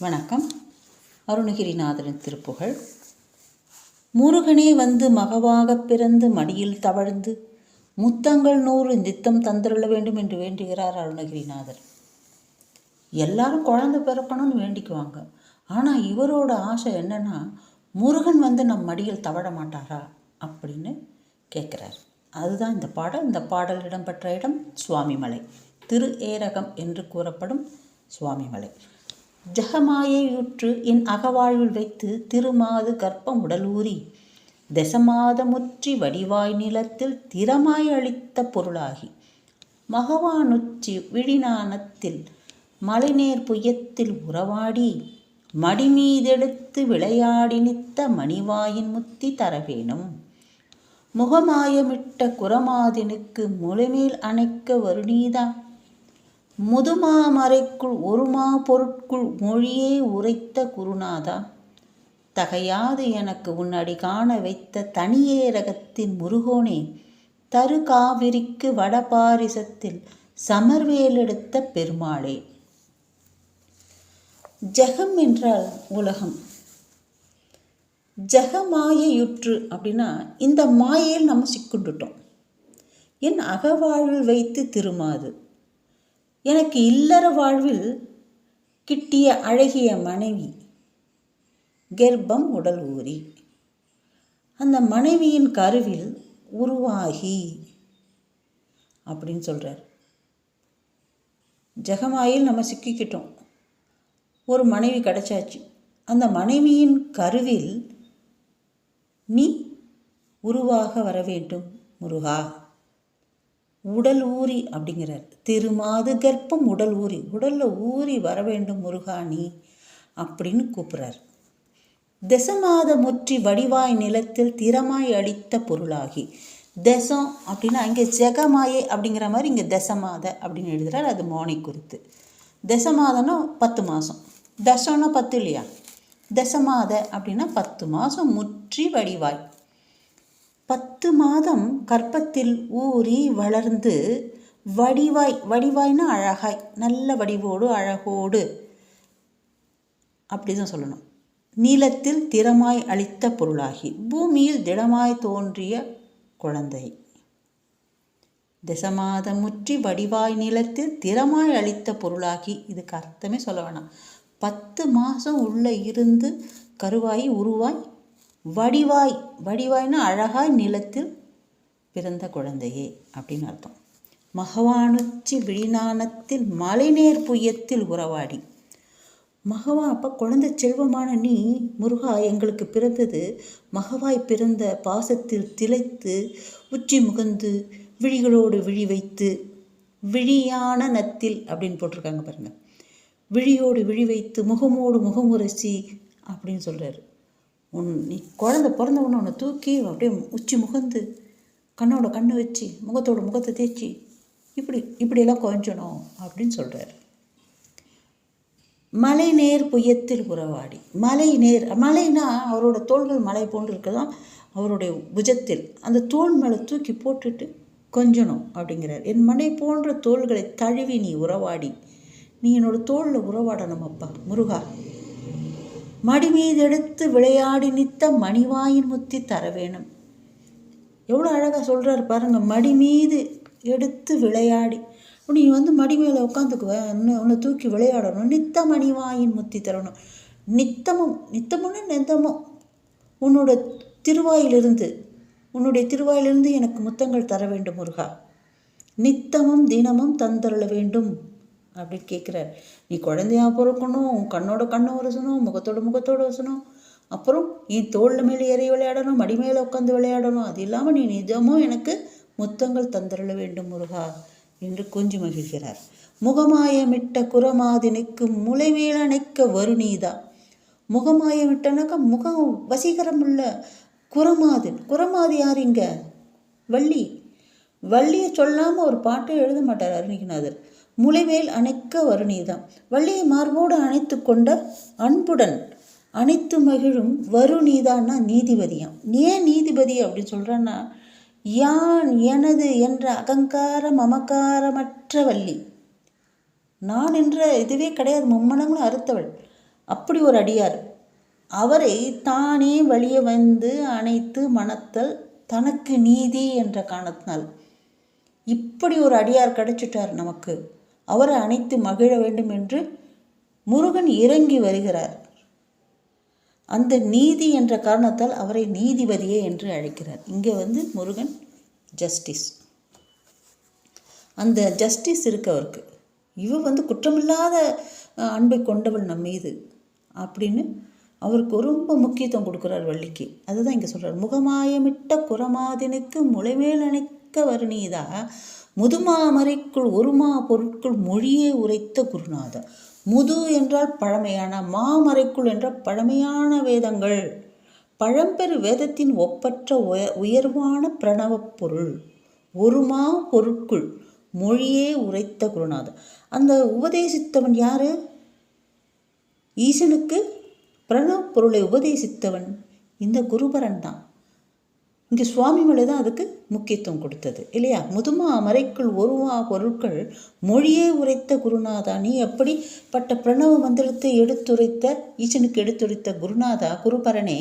வணக்கம். அருணகிரிநாதரின் திருப்புகழ். முருகனே வந்து மகவாகப் பிறந்து மடியில் தவழ்ந்து முத்தங்கள் நூறு நித்தம் தந்திருள்ள வேண்டும் என்று வேண்டுகிறார் அருணகிரிநாதர். எல்லாரும் குழந்தை பிறக்கணும்னு வேண்டிக்குவாங்க. ஆனால் இவரோட ஆசை என்னன்னா முருகன் வந்து நம் மடியில் தவழ மாட்டாரா அப்படின்னு கேட்குறார் அதுதான் இந்த பாடல். இந்த பாடல் இடம்பெற்ற இடம் சுவாமிமலை. திரு ஏரகம் என்று கூறப்படும் சுவாமிமலை. ஜகமாயையுற்று என் அகவாழ்வில் வைத்து திருமாது கர்ப்பம் உடலூறி தசமாதமுற்றி வடிவாய் நிலத்தில் திறமாய் அளித்த பொருளாகி மகவானுச்சி விழிநாணத்தில் மலைநேர் புயத்தில் உறவாடி மடிமீதெடுத்து விளையாடி நித்த மணிவாயின் முத்தி தரவேணும் முகமாயமிட்ட குரமாதினுக்கு முழுமேல் அணைக்க வருணீதா முதுமாமறைக்குள் ஒருமா பொருட்குள் மொழியே உரைத்த குருநாதா? தகையாது எனக்கு உன்னடி காண வைத்த தனியேரகத்தின் முருகோனே தரு காவிரிக்கு வடபாரிசத்தில் சமர்வேலெடுத்த பெருமாளே. ஜெகம் என்றால் உலகம். ஜெகமாயையுற்று அப்படின்னா இந்த மாயையில் நம்ம சிக்குண்டுட்டோம். என் அகவாழ்வில் வைத்து திருமாது. எனக்கு இல்லற வாழ்வில் கிட்டிய அழகிய மனைவி கர்ப்பம் உடல் ஊறி. அந்த மனைவியின் கருவில் உருவாகி அப்படின்னு சொல்கிறார் ஜெகமாயில் நம்ம சிக்கிக்கிட்டோம். ஒரு மனைவி கிடைச்சாச்சு. அந்த மனைவியின் கருவில் நீ உருவாக வர வேண்டும் முருகா. உடல் ஊறி அப்படிங்கிறார். திருமாது கர்ப்பம் உடல் ஊறி. உடலில் ஊறி வர வேண்டும் முருகாணி அப்படின்னு கூப்பிட்றார். தசமாத முற்றி வடிவாய் நிலத்தில் திறமாய் அளித்த பொருளாகி. தசம் அப்படின்னா இங்கே ஜெகமாயே அப்படிங்கிற மாதிரி இங்கே தசமாத அப்படின்னு எழுதுறார். அது மோனை குறித்து. தசமாதம்னா பத்து மாதம் தசம்னா பத்து இல்லையா? தசமாத அப்படின்னா பத்து மாதம் முற்றி வடிவாய். பத்து மாதம் கற்பத்தில் ஊறி வளர்ந்து வடிவாய் வடிவாய்னா அழகாய் நல்ல வடிவோடு அழகோடு அப்படி தான் சொல்லணும். நீளத்தில் திறமாய் அளித்த பொருளாகி பூமியில் திடமாய் தோன்றிய குழந்தை. தசமாதமுற்றி வடிவாய் நிலத்தில் திறமாய் அளித்த பொருளாகி இதுக்கு அர்த்தமே சொல்ல வேணாம். பத்து மாதம் உள்ளே இருந்து கருவாய் உருவாய் வடிவாய் வடிவாய்னா அழகாய் நிலத்தில் பிறந்த குழந்தையே அப்படின்னு அர்த்தம். மகவானுச்சி விழிநாணத்தில் மலைநேர் புயத்தில் உறவாடி. மகவா அப்போ குழந்தை செல்வமான நீ முருகா எங்களுக்கு பிறந்தது மகவாய் பிறந்த பாசத்தில் திளைத்து உச்சி முகந்து விழிகளோடு விழி வைத்து விழியான நத்தில் அப்படின்னு போட்டிருக்காங்க பாருங்கள் விழியோடு விழி வைத்து முகமோடு முகமுரசி அப்படின்னு சொல்கிறாரு உன் நீ குழந்த பிறந்த உடனே உன்னை தூக்கி அப்படியே உச்சி முகந்து கண்ணோட கண்ணை வச்சு முகத்தோட முகத்தை தேய்ச்சி இப்படி இப்படியெல்லாம் கொஞ்சணும் அப்படின்னு சொல்கிறாரு மலை நேர் புயத்தில் உறவாடி. மலை நேர் மலைனா அவரோட தோள்கள் மலை போன்று இருக்கதான் அவருடைய புஜத்தில். அந்த தோல் மேலே தூக்கி போட்டுட்டு கொஞ்சணும் அப்படிங்கிறார். என் மனை போன்ற தோள்களை தழுவி நீ உறவாடி. நீ என்னோட தோளில் உறவாடணும் அப்பா முருகா. மடி மீது எடுத்து விளையாடி நித்த மணிவாயின் முத்தி தர வேணும் எவ்வளோ அழகாக சொல்கிறாரு பாருங்கள் மடி மீது எடுத்து விளையாடி. நீ வந்து மடி மேலே உட்காந்துக்குவ இன்னும் உன்னை தூக்கி விளையாடணும் நித்த மணிவாயின் முத்தி தரணும். நித்தமும் நித்தமுன்னு நித்தமும் உன்னோட திருவாயிலிருந்து உன்னுடைய திருவாயிலிருந்து எனக்கு முத்தங்கள் தர வேண்டும் முருகா. நித்தமும் தினமும் தந்தருள வேண்டும். அப்படின்னு கேட்குறார். நீ குழந்தையா பிறக்கணும் உன் கண்ணோட கண்ணை உரசணும் முகத்தோட முகத்தோட உரசணும். அப்புறம் நீ தோளில் மேலே ஏறி விளையாடணும் மடி மேலே உட்காந்து விளையாடணும். அது இல்லாமல் நீ நிஜமும் எனக்கு முத்தங்கள் தந்தருள வேண்டும் முருகா என்று கொஞ்சி மகிழ்கிறார். முகமாயமிட்ட குரமாதினுக்கு நிற்க வருணீதா முகமாயமிட்டனாக்கா முகம் வசீகரம் உள்ள குரமாதின். குரமாதி யார் இங்கே? வள்ளி. வள்ளியை சொல்லாமல் ஒரு பாட்டை எழுத மாட்டார் அருணிகநாதர் முளைவேல் அணைக்க வருநீதான் வள்ளியை மார்போடு அணைத்து கொண்ட அன்புடன் அனைத்து மகிழும் வருநீதான்னா நீதிபதியாம். ஏன் நீதிபதி அப்படின்னு சொல்கிறான்னா யான் எனது என்ற அகங்கார மமக்காரமற்ற வள்ளி. நான் என்ற இதுவே கிடையாது மும்மணங்களும் அறுத்தவள். அப்படி ஒரு அடியார். அவரை தானே வழிய வந்து அணைத்து மணத்தல் தனக்கு நீதி என்ற காரணத்தினால். இப்படி ஒரு அடியார் கிடைச்சிட்டார் நமக்கு. அவரை அணைத்து மகிழ வேண்டும் என்று முருகன் இறங்கி வருகிறார். அந்த நீதி என்ற காரணத்தால் அவரை நீதிபதியே என்று அழைக்கிறார். இங்கே வந்து முருகன் ஜஸ்டிஸ் அந்த ஜஸ்டிஸ் இருக்கு அவருக்கு இவ வந்து குற்றமில்லாத அன்பை கொண்டவள் நம் மீது அப்படின்னு அவருக்கு ரொம்ப முக்கியத்துவம் கொடுக்குறார் வள்ளிக்கு. அதுதான் இங்கே சொல்கிறார் முகமாயமிட்ட குரமாதினுக்கு முளைமேல் அணைக்க வருணீதா முதுமாமரைக்குள் ஒருமா பொருட்கள் மொழியே உரைத்த குருநாதர். முது என்றால் பழமையான மாமறைக்குள் என்ற பழமையான வேதங்கள். பழம்பெரு வேதத்தின் ஒப்பற்ற உய உயர்வான பிரணவப் பொருள். ஒருமா பொருட்குள் மொழியே உரைத்த குருநாதர். அந்த உபதேசித்தவன் யாரு? ஈசனுக்கு பிரணவ பொருளை உபதேசித்தவன் இந்த குருபரன் தான். இங்கே சுவாமிமலை தான் அதுக்கு முக்கியத்துவம் கொடுத்தது இல்லையா? முதுமா மறைக்குள் ஒருவா பொருட்கள் மொழியே உரைத்த குருநாதா நீ எப்படிப்பட்ட பிரணவ மந்திரத்தை எடுத்துரைத்த ஈசனுக்கு எடுத்துரைத்த குருநாதா குருபரனே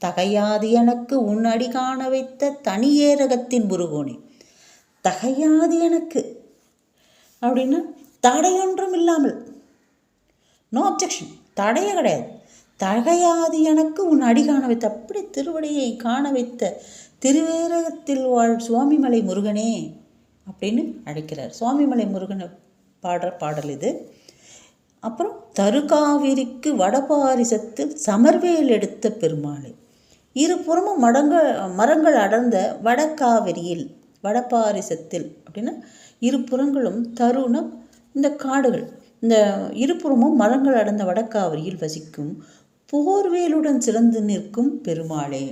தகையாது எனக்கு உன் அடி காண வைத்த தனியேரகத்தின் முருகோனே. தகையாது எனக்கு அப்படின்னா தடையொன்றும் இல்லாமல் நோ அப்ஜெக்ஷன் தடையே கிடையாது. தகையாது எனக்கு உன் அடி காண வைத்த அப்படி திருவடியை காண வைத்த திருவேரகத்தில் வாழ் சுவாமிமலை முருகனே அப்படின்னு அழைக்கிறார். சுவாமிமலை முருகனை பாடுற பாடல் இது. அப்புறம் தருகாவிரிக்கு வடபாரிசத்தில் சமர்வேல் எடுத்த பெருமாளை. இருபுறமும் மடங்க மரங்கள் அடர்ந்த வடக்காவிரியில் வடபாரிசத்தில் அப்படின்னா இருபுறங்களும் தருணம். இந்த காடுகள் இந்த இருபுறமும் மரங்கள் அடர்ந்த வடக்காவிரியில் வசிக்கும் போர்வேலுடன் சிறந்து நிற்கும் பெருமாளே.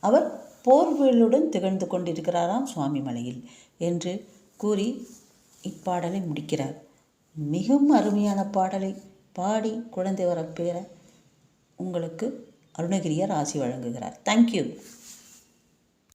அவர் போர்வேலுடன் திகழ்ந்து கொண்டிருக்கிறாராம் சுவாமி மலையில் என்று கூறி இப்பாடலை முடிக்கிறார். மிகவும் அருமையான பாடலை பாடி குழந்தை வர பேர உங்களுக்கு அருணகிரியார் ஆசி வழங்குகிறார். தேங்க்யூ